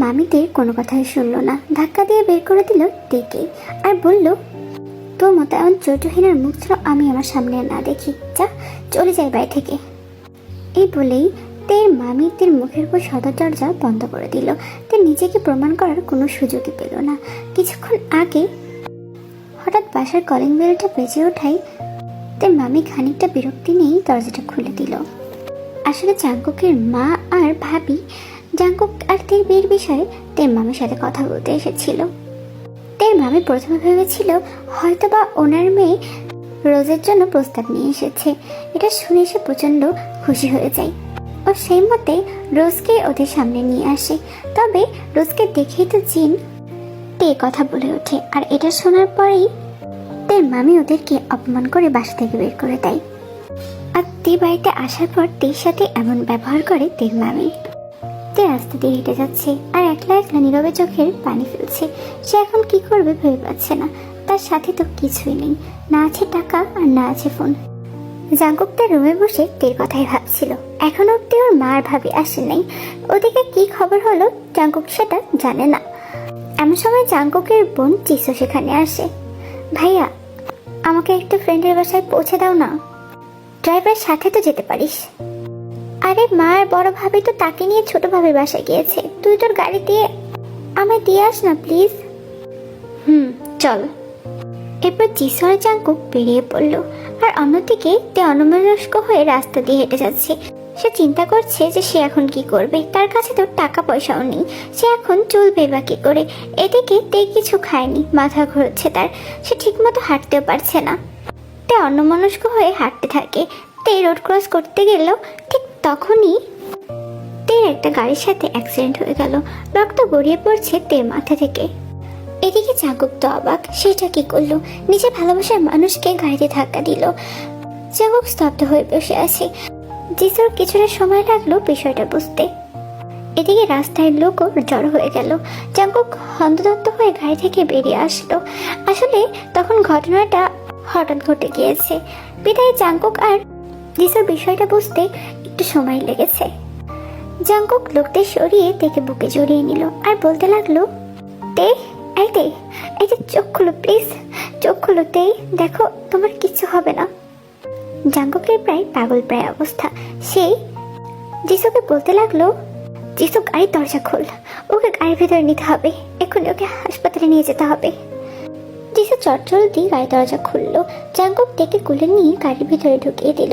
মামিদের কোনো কথাই শুনলো না। ধাক্কা দিয়ে বের করে দিল ডেকে আর বলল, তোর মতো এমন চরিত্রহীনের মুখ ছিল আমি আমার সামনে না দেখি। যা, চলে যাই বাড়ি থেকে। এই বলেই তের মামিদের মুখের উপর সদর দরজা বন্ধ করে দিল। তে নিজেকে প্রমাণ করার কোনো সুযোগই পেল না। কিছুক্ষণ আগে হঠাৎ বাসার কলিং বেলটা বেজে ওঠাই তে মামি খানিকটা বিরক্তি নিয়েই দরজাটা খুলে দিল। আসলে জাঙ্কুকের মা আর ভাবি জাঙ্কুক তের বিয়ের বিষয়ে তের মামির সাথে কথা বলতে এসেছিল। তের মামি প্রথমে ভেবেছিল হয়তো বা ওনার মেয়ে রোজের জন্য প্রস্তাব নিয়ে এসেছে। এটা শুনে সে প্রচণ্ড খুশি হয়ে যায়। ও সেই মতে রোজকে ওদের সামনে নিয়ে আসে। তবে রোজকে দেখেই তো জিন তে কথা বলে ওঠে। আর এটা শোনার পরেই তের মামি ওদেরকে অপমান করে বাসা থেকে বের করে দেয়। আর তে বাড়িতে আসার পর তের সাথে এমন ব্যবহার করে তের মামি তে রাস্তা দিয়ে হেঁটে যাচ্ছে আর একলা একলা নীরবে চোখের পানি ফেলছে। সে এখন কি করবে ভেবে পাচ্ছে না। তার সাথে তো কিছুই নেই। না আছে টাকা আর না আছে ফোন। জাঙ্কুক তার রুমে বসে তের কথাই ভাবছিল। এখন অব্দি ওর মার ভাবি আসে নাই। ওদিকে কি খবর হলো জাঙ্কুক সেটা জানে না। এমন সময় জাঙ্কুকের বোন চিসো সেখানে আসে। ভাইয়া, আমাকে একটা ফ্রেন্ডের বাসায় পৌঁছে দাও না। ড্রাইভারের সাথে তো যেতে পারিস। আরে মা আর বড় ভাবি তো তাকে নিয়ে ছোট ভাবির বাসায় গিয়েছে। তুই তোর গাড়ি দিয়ে আমায় দিয়ে আস না প্লিজ হুম, চল। এরপর জিসর চাঙ্কুক বেরিয়ে পড়ল। আর অন্যদিকে তে অনমনস্ক হয়ে রাস্তা দিয়ে হেঁটে যাচ্ছে। সে চিন্তা করছে যে সে এখন কি করবে। তার কাছে তো টাকা পয়সাও নেই। সে এখন চলবে বা কি করে? এদিকে তে কিছু খায়নি। মাথা ঘুরছে তার। সে ঠিকমতো হাঁটতেও পারছে না। তে অন্যমনস্ক হয়ে হাঁটতে থাকে। তে রোড ক্রস করতে ঠিক তখনই তের একটা গাড়ির সাথে অ্যাক্সিডেন্ট হয়ে গেল। রক্ত গড়িয়ে পড়ছে তের মাথা থেকে। এদিকে চাকুক তো অবাক, সেটা কি করল? নিজের ভালোবাসার মানুষকে গাড়িতে ধাক্কা দিল। চাকুক স্তব্ধ হয়ে বসে আছে। যিশুর কিছুটা সময় লাগল বিষয়টা বুঝতে। এদিকে রাস্তায় লোকও জড়ো হয়ে গেল। চাঙ্কুক হন্তদন্ত হয়ে গাড়ি থেকে বেরিয়ে আসলো। আসলে তখন ঘটনাটা হঠাৎ ঘটে গিয়েছে। বিদায় চাঙ্কুক আর যিশুর বিষয়টা বুঝতে একটু সময় লেগেছে। জাঙ্কুক লোকদের সরিয়ে দেখে বুকে জড়িয়ে নিল আর বলতে লাগল, তে, এই তে, এই যে চোখ খুলো প্লিজ, চোখ খুলো তে, দেখো তোমার কিচ্ছু হবে না। প্রায় পাগল প্রায় অবস্থা। সে যিশুকে বলতে লাগল গাড়ির দরজা খোল, ওকে গাড়ির ভেতরে নিতে হবে এক্ষুনি ওকে হাসপাতালে নিয়ে যেতে হবে। যিশু চটচল দিয়ে গাড়ির দরজা খুললো। জাঙ্কুক ডেকে কুলে নিয়ে গাড়ির ভিতরে ঢুকিয়ে দিল।